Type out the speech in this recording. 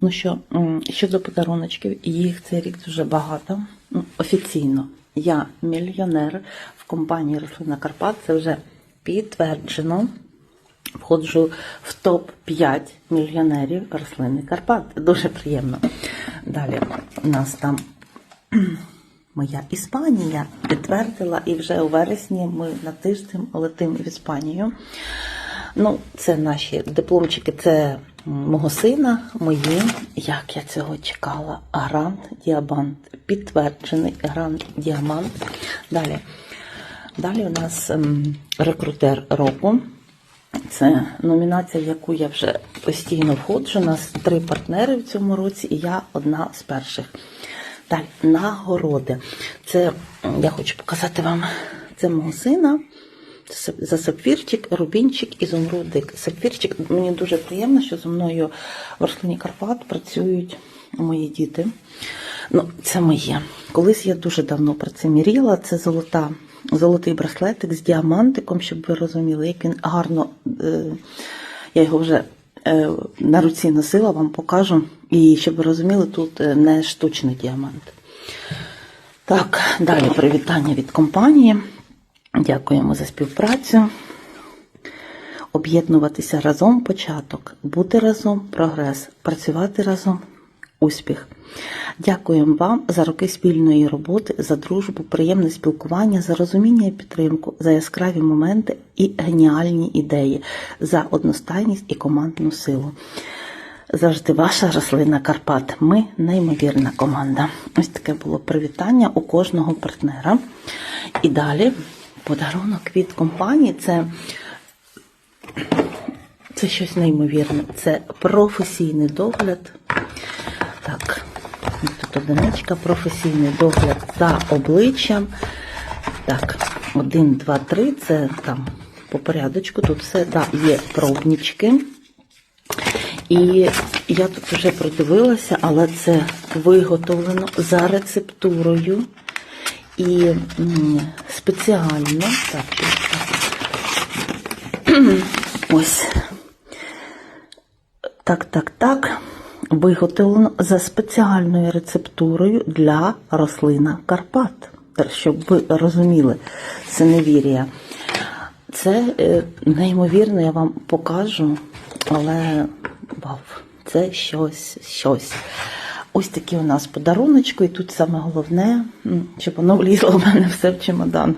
Ну що, щодо подаруночків, їх цей рік дуже багато. Ну, Офіційно, я мільйонер в компанії Рослина Карпат. Це вже підтверджено. Входжу в топ-5 мільйонерів рослини Карпат. Дуже приємно. Далі у нас там моя Іспанія підтвердила, і вже у вересні ми на тиждень летимо в Іспанію. Ну, це наші дипломчики, це мого сина, мої. Як я цього чекала? Грант Діамант. Підтверджений грант Діамант. Далі. Далі у нас ем, рекрутер року. Це номінація, в яку я вже постійно входжу. У нас три партнери в цьому році, і я одна з перших. Далі, нагороди. Це я хочу показати вам це мого сина. За сапфірчик, рубінчик і зумрудик. Сапфірчик, мені дуже приємно, що зі мною в рослині Карпат працюють мої діти. Ну, це моє. Колись я дуже давно про це міріла. Це золота, золотий браслетик з діамантиком, щоб ви розуміли, як він гарно. Е, я його вже е, на руці носила, вам покажу. І щоб ви розуміли, тут е, не штучний діамант. Так, далі привітання від компанії. Дякуємо за співпрацю. Об'єднуватися разом початок, бути разом прогрес, працювати разом успіх. Дякуємо вам за роки спільної роботи, за дружбу, приємне спілкування, за розуміння і підтримку, за яскраві моменти і геніальні ідеї, за одностайність і командну силу. Завжди ваша рослина Карпат. Ми неймовірна команда. Ось таке було привітання у кожного партнера. І далі подарунок від компанії це, це щось неймовірне. Це професійний догляд. Так, тут одиничка, професійний догляд за обличчям. Так, один, два, три. Це там по порядочку. Тут все да, є пробнички. І я тут вже продивилася, але це виготовлено за рецептурою і спеціально. Так, ось. Так, так, так. Виготовлено за спеціальною рецептурою для рослина Карпат. Щоб ви розуміли, це невір'я. Це е, неймовірно, я вам покажу, але вау, це щось, щось. Ось такі у нас подаруночки, і тут саме головне, щоб воно влізло в мене все в чемодан.